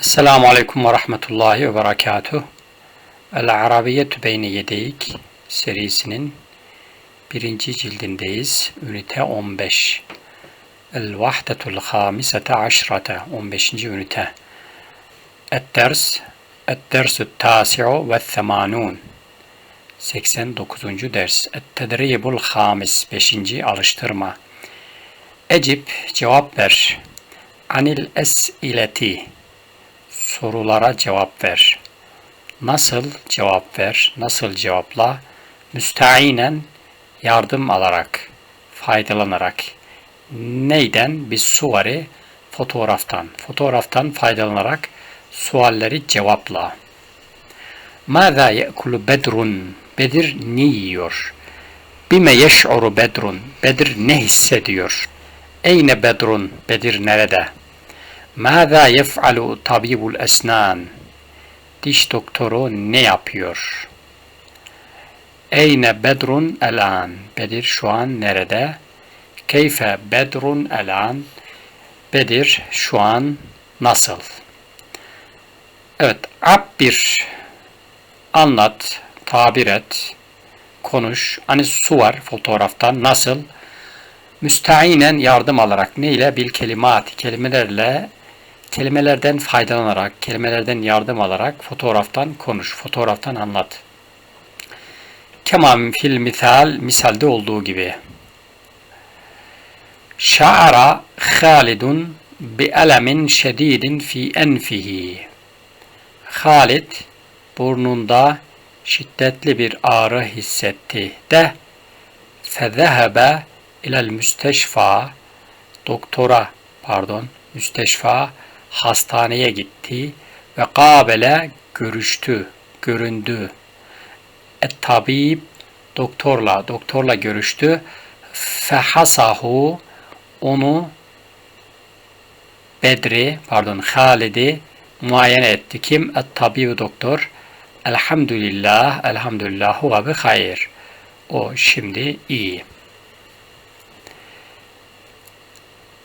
Esselamu Aleyküm ve Rahmetullahi ve Berekatuh. El Arabiyyetü Beyne Yedeyik serisinin birinci cildindeyiz. Ünite 15. El Vahdetul Hamisete Aşrate 15. ünite. Et-Ders Et-Dersü Tasi'u ve Themanun 89. ders. Et-Tedribul Hamis 5. alıştırma. Ecip cevap ver. Anil es-ileti sorulara cevap ver. Nasıl cevap ver? Nasıl cevapla? Müsteinen yardım alarak, faydalanarak. Neyden? Bir suvari fotoğraftan. Fotoğraftan faydalanarak sualleri cevapla. Mâzâ ye'kulu bedrun? Bedir ne yiyor? Bime yeş'uru bedrun? Bedir ne hissediyor? Eyne bedrun? Bedir nerede? Mâzâ yef'alu tabibul esnan? Diş doktoru ne yapıyor? Eyne bedrun elan? Bedir şu an nerede? Keyfe bedrun elan? Bedir şu an nasıl? Evet, abbir anlat, tabir et, konuş. Hani su var fotoğraftan nasıl? Müsteinen yardım alarak ne ile? Bil kelimat, kelimelerle kelimelerden faydalanarak, kelimelerden yardım alarak fotoğraftan konuş, fotoğraftan anlat. Kemam fil misal, misalde olduğu gibi. Şa'ara Halidun bi elemin şedidin fi enfihi. Halid burnunda şiddetli bir ağrı hissetti de fezehebe ilel müsteşfa doktora pardon müsteşfa hastaneye gitti ve kabele görüştü, göründü. Et tabib doktorla, doktorla görüştü. Fehasahu onu Bedri, pardon Halid'i muayene etti. Kim? Et tabib doktor. Elhamdülillah, elhamdülillah huve bi hayır. O şimdi iyi.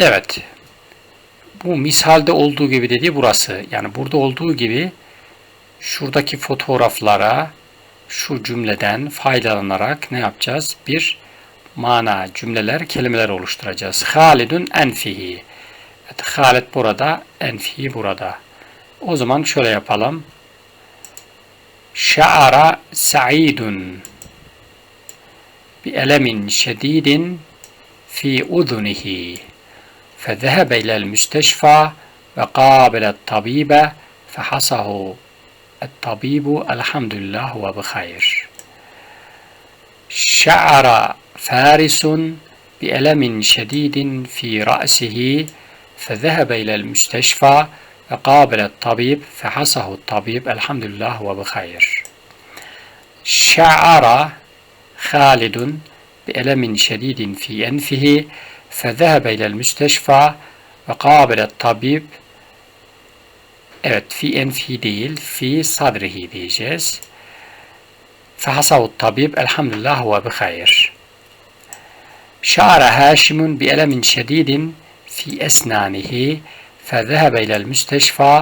Evet, bu misalde olduğu gibi dedi burası. Yani burada olduğu gibi şuradaki fotoğraflara şu cümleden faydalanarak ne yapacağız? Bir mana, cümleler, kelimeler oluşturacağız. Halidun enfihi. Evet, Halid burada, enfihi burada. O zaman şöyle yapalım. Şa'ara sa'idun bi elemin şedidin fi udunihi. فذهب إلى المستشفى وقابل الطبيب فحصه. الطبيب الحمد لله هو بخير. شعر فارس بألم شديد في رأسه فذهب إلى المستشفى وقابل الطبيب فحصه. الطبيب الحمد لله هو بخير. شعر خالد بألم شديد في أنفه فذهب إلى المستشفى وقابل الطبيب Evet, fi enfi değil, fi sadrihi diyeceğiz. Fehasahu tabib, elhamdülillah ve bihayr. Şa'ara Haşimun bi elemin şedidin fi esnanihi فذهب إلى المستشفى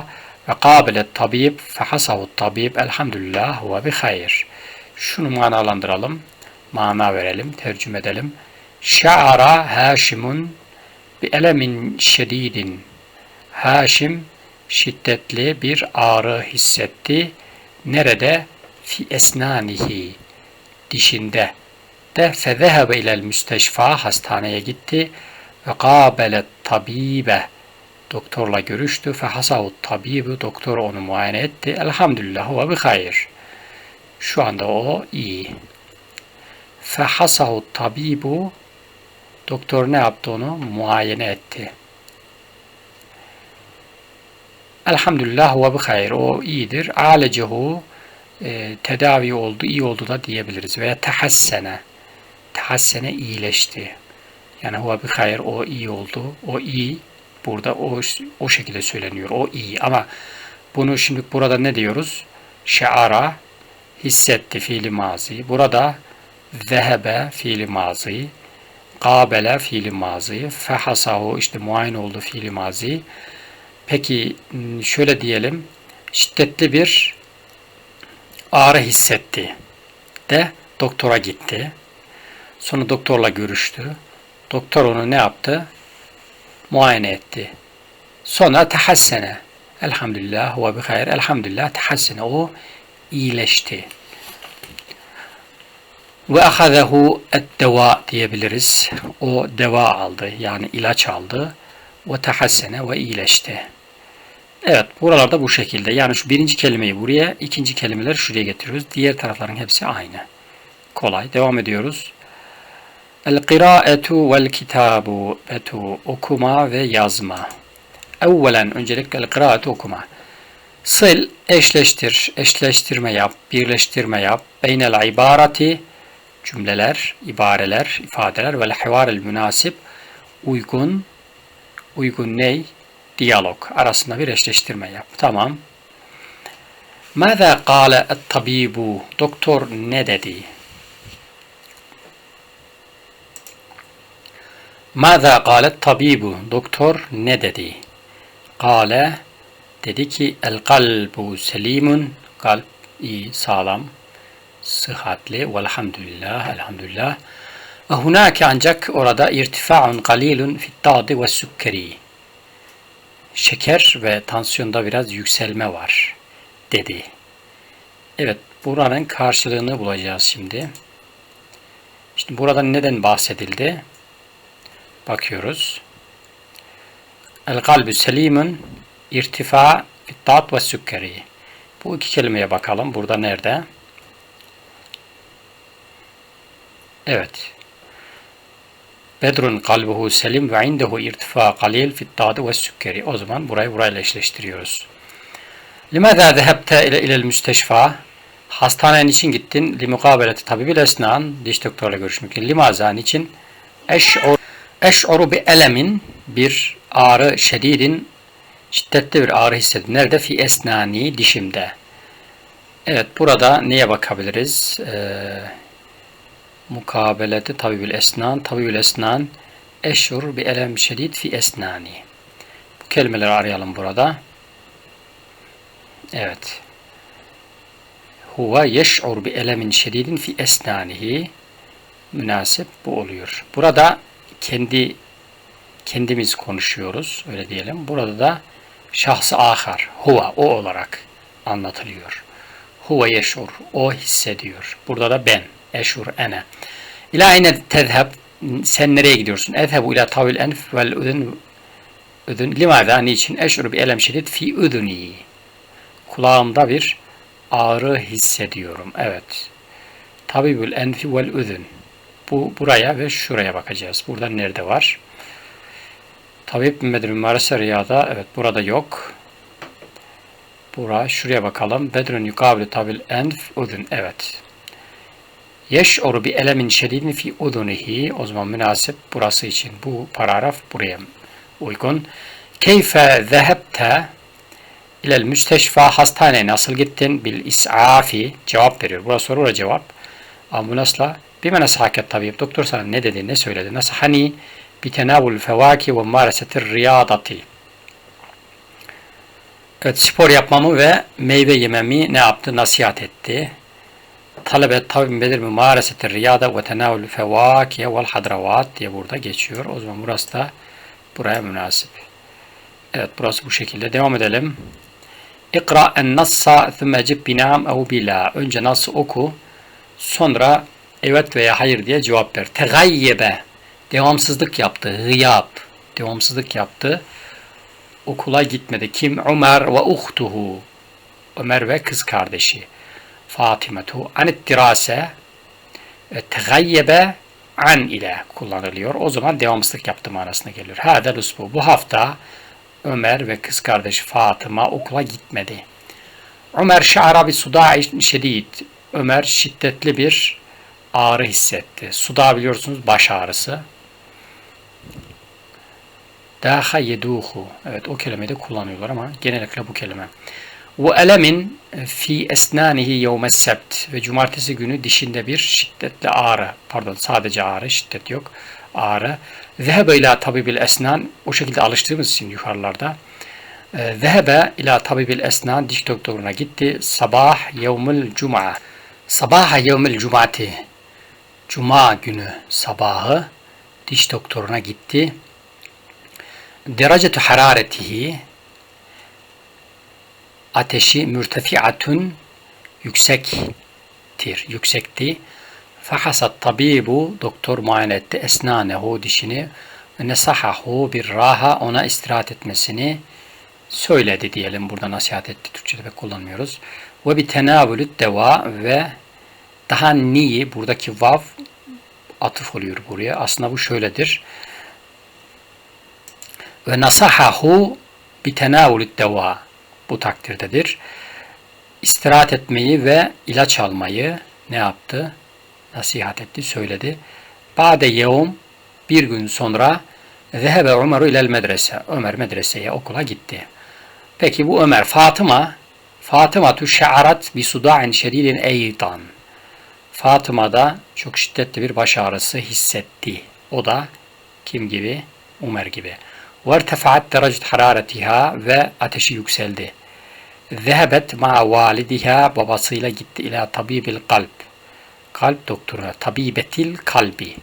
وقابل الطبيب فحصه الطبيب elhamdülillah ve bihayr. Şunu manalandıralım, mana verelim, tercüme edelim. Şa'ara Haşimun bi elemin şedidin. Haşim şiddetli bir ağrı hissetti. Nerede? Fi esnanihi. Dişinde. De fezehebe ilel müsteşfa hastaneye gitti. Ve kabelet tabibe. Doktorla görüştü. Fehasahu tabibi. Doktor onu muayene etti. Elhamdülillah ve bi hayır. Şu anda o iyi. Fehasahu tabibu Doktor ne yaptı onu? Muayene etti. Elhamdülillah ve bihayr. O iyidir. Alecehu e, tedavi oldu, iyi oldu da diyebiliriz. Veya tehassene. Tehassene iyileşti. Yani huve bihayr. O iyi oldu. O iyi. Burada o, o şekilde söyleniyor. O iyi. Ama bunu şimdi burada ne diyoruz? Şeara hissetti fiili mazi. Burada zehebe fiili mazi. Kabele fiili mazi. Fehasahu işte muayene oldu fiili mazi. Peki şöyle diyelim. Şiddetli bir ağrı hissetti de doktora gitti. Sonra doktorla görüştü. Doktor onu ne yaptı? Muayene etti. Sonra tehassene. Elhamdülillah ve bi hayr. Elhamdülillah tehassene. O iyileşti. Ve ahazehu et-deva diyebiliriz. O deva aldı. Yani ilaç aldı. Ve tehassene ve iyileşti. Evet buralarda bu şekilde. Yani şu birinci kelimeyi buraya, ikinci kelimeleri şuraya getiriyoruz. Diğer tarafların hepsi aynı. Kolay. Devam ediyoruz. El kıraetu vel kitabu etu okuma ve yazma. Evvelen öncelikle el kıraetu okuma. Sil eşleştir, eşleştirme yap, birleştirme yap. Beynel ibarati cümleler, ibareler, ifadeler ve hivarel münasip uygun, uygun ney? Diyalog arasında bir eşleştirme yap. Tamam. Mâzâ kâle et-tabibu? Doktor ne dedi? Mâzâ kâlet tabibu? Doktor ne dedi? Kâle dedi ki el kalbu selimun kalp iyi sağlam sıhhatli velhamdülillah elhamdülillah ve hunake ancak orada irtifaun kalilun fit tadı ve sükkeri şeker ve tansiyonda biraz yükselme var dedi. Evet buranın karşılığını bulacağız şimdi. Şimdi burada neden bahsedildi? Bakıyoruz. El kalbü selimun irtifa tat ve sükkeri. Bu iki kelimeye bakalım. Burada nerede? Evet. Bedrun kalbuhu selim ve indehu irtifa kalil fit tadı ve sükkeri. O zaman burayı burayla eşleştiriyoruz. Limada zehebte ile ilel müsteşfa? Hastanenin için gittin. Li mukabeleti tabibil esnan. Diş doktorla görüşmek için. Limazan için. Eş'ur Eş'uru bi elemin bir ağrı şedidin şiddetli bir ağrı hissettim. Nerede? Fi esnani dişimde. Evet burada neye bakabiliriz? Ee, mukabeleti tabibül esnan. Tabibül esnan eş'ur bi elem şedid fi esnani. Bu kelimeleri arayalım burada. Evet. Huve yeş'ur bi elemin şedidin fi esnanihi. Münasip bu oluyor. Burada kendi kendimiz konuşuyoruz öyle diyelim. Burada da şahsı ahar, huva o olarak anlatılıyor. Huve yeşur, o hissediyor. Burada da ben, eşur, ene. İlâ ayne tezheb, sen nereye gidiyorsun? Ezhebu ila tavil enf vel udun udun. Limada niçin? Eşur bi elem şedid fi uduni. Kulağımda bir ağrı hissediyorum. Evet. Tabibül enfi vel udun. Bu buraya ve şuraya bakacağız. Burada nerede var? Tabip Bedrün Marese Riyada. Evet burada yok. Bura şuraya bakalım. Bedrün yukabil tabil enf udun. Evet. Yeş'uru bi elemin şedidin fi udunihi. O zaman münasip burası için. Bu paragraf buraya uygun. Keyfe zehebte ilel müsteşfa hastaneye nasıl gittin? Bil is'afi cevap veriyor. Burası soru oraya cevap. Ambulansla Bime nasihaket tabip? Doktor sana ne dedi, ne söyledi? Nasihani bi tenavul fevaki ve marasetir riyadati. Evet, spor yapmamı ve meyve yememi ne yaptı? Nasihat etti. Talebe tabi bedir mi marasetir riyada ve tenavul fevaki vel hadravat diye burada geçiyor. O zaman burası da buraya münasip. Evet, burası bu şekilde. Devam edelim. İkra en nassa thumme cib binam ev bila. Önce nasıl oku, sonra evet veya hayır diye cevap ver. Tegayyebe devamsızlık yaptı. Gıyab devamsızlık yaptı. Okula gitmedi. Kim? Ömer ve uhtuhu. Ömer ve kız kardeşi. Fatimetu. Anit dirase tegayyebe an ile kullanılıyor. O zaman devamsızlık yaptı manasına geliyor. Hâdel usbu. Bu hafta Ömer ve kız kardeşi Fatıma okula gitmedi. Ömer şa'ra bi suda'i şedid. Ömer şiddetli bir ağrı hissetti. Suda biliyorsunuz baş ağrısı. Daha yeduhu. Evet o kelimeyi de kullanıyorlar ama genellikle bu kelime. Ve elemin fi esnanihi yevmes sebt ve cumartesi günü dişinde bir şiddetli ağrı. Pardon sadece ağrı şiddet yok. Ağrı. Zehebe ila tabibil esnan o şekilde alıştığımız için yukarılarda E, Zehebe ila tabibil esnan diş doktoruna gitti. Sabah yevmül cuma. Sabaha yevmül cumati. Cuma günü sabahı diş doktoruna gitti. Derecetu hararetihi ateşi mürtefiatun yüksektir, yüksekti. Fahasat tabibu doktor muayene etti esnanehu dişini nesahahu bir raha ona istirahat etmesini söyledi diyelim. Burada nasihat etti. Türkçe'de pek kullanmıyoruz. Ve bir tenavülüt deva ve daha niyi buradaki vav atıf oluyor buraya. Aslında bu şöyledir. Ve nasahahu bi tenavülüt deva bu takdirdedir. İstirahat etmeyi ve ilaç almayı ne yaptı? Nasihat etti, söyledi. Bade yevm bir gün sonra Zehebe Ömer'u ilel medrese. Ömer medreseye okula gitti. Peki bu Ömer Fatıma Fatıma tu şe'arat bi suda'in şedidin eydan. Fatıma da çok şiddetli bir baş ağrısı hissetti. O da kim gibi? Ömer gibi. Ve irtefaat derecet hararetiha ve ateşi yükseldi. Zehebet ma validiha babasıyla gitti ila tabibil kalp. Kalp doktoruna. Tabibetil kalbi.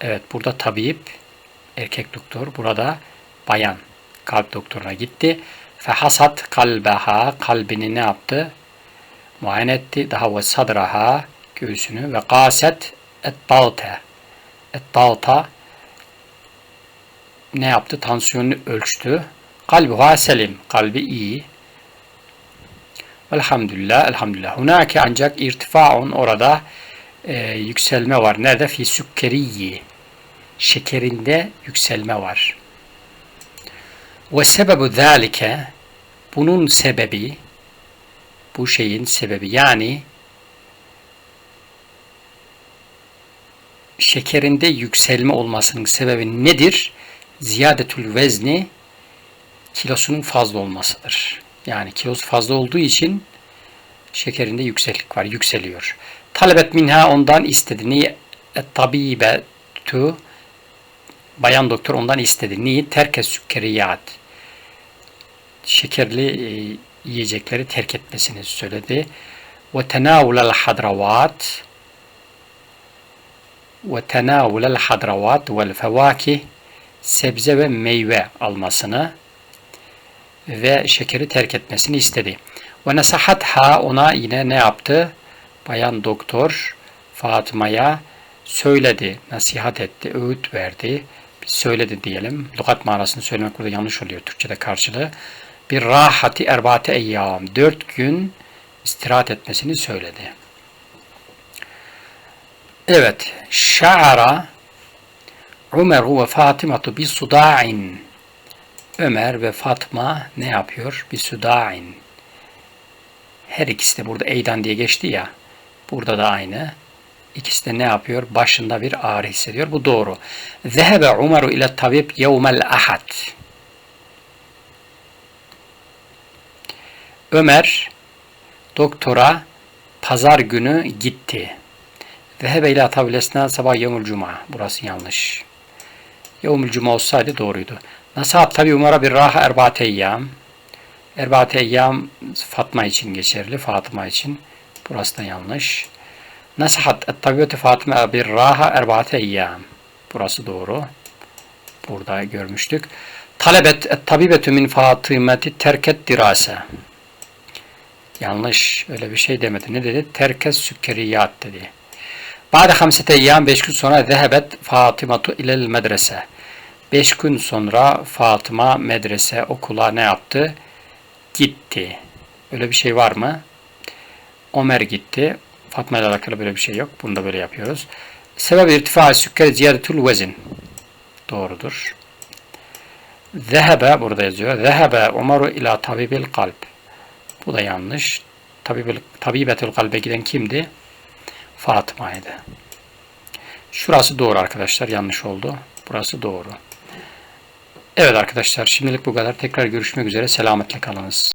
Evet burada tabip erkek doktor. Burada bayan kalp doktoruna gitti. Fehasat kalbeha kalbini ne yaptı? Muayene etti. Daha ve sadraha göğsünü ve kaset et dalte. Et dalta ne yaptı? Tansiyonunu ölçtü. Kalbi selim. Kalbi iyi. Elhamdülillah, elhamdülillah. Hunake ancak irtifaun orada e, yükselme var. Nerede? Fi sükkeriyi. Şekerinde yükselme var. Ve sebebu zâlike bunun sebebi bu şeyin sebebi yani şekerinde yükselme olmasının sebebi nedir? Ziyadetül vezni kilosunun fazla olmasıdır. Yani kilosu fazla olduğu için şekerinde yükseklik var, yükseliyor. Talebet minha ondan istedi. Niye? Tabibetu bayan doktor ondan istedi. Niye? Terke sükkeriyat. Şekerli e, yiyecekleri terk etmesini söyledi. Ve tenavulel hadravat ve tenavulel hadravat vel fevakih sebze ve meyve almasını ve şekeri terk etmesini istedi. Ve nesahatha ona yine ne yaptı? Bayan doktor Fatıma'ya söyledi, nasihat etti, öğüt verdi. Biz söyledi diyelim. Lugat manasını söylemek burada yanlış oluyor Türkçe'de karşılığı. Bir rahati erbate eyyam. Dört gün istirahat etmesini söyledi. Evet. Şa'ara Umeru ve Fatimatu bi suda'in Ömer ve Fatma ne yapıyor? Bir südain. Her ikisi de burada eydan diye geçti ya. Burada da aynı. İkisi de ne yapıyor? Başında bir ağrı hissediyor. Bu doğru. Zehebe Umaru ile tabib yevmel ahad. Ömer doktora pazar günü gitti. Zehebe ile tabilesine sabah yevmül cuma. Burası yanlış. Yevmül cuma olsaydı doğruydu. Nasihat tabi Umar'a bir raha erbat eyyam. Erbat eyyam Fatma için geçerli. Fatıma için. Burası da yanlış. Nasihat tabiyyatı Fatıma bir raha erbat eyyam. Burası doğru. Burada görmüştük. Talebet et tabibetü min Fatımeti terket dirase. Yanlış. Öyle bir şey demedi. Ne dedi? Terket sükkeriyat dedi. Ba'de hamsete eyyam beş gün sonra zehebet Fatımatu ilel medrese. Beş gün sonra Fatıma medrese okula ne yaptı? Gitti. Öyle bir şey var mı? Ömer gitti. Fatma ile alakalı böyle bir şey yok. Bunu da böyle yapıyoruz. Sebep irtifa sükker ziyadetul vezin. Doğrudur. Zehebe burada yazıyor. Zehebe Umaru ila tabibil kalp. Bu da yanlış. Tabibil, tabibetul kalbe giden kimdi? Fatıma'ydı. Şurası doğru arkadaşlar. Yanlış oldu. Burası doğru. Evet arkadaşlar şimdilik bu kadar. Tekrar görüşmek üzere. Selametle kalınız.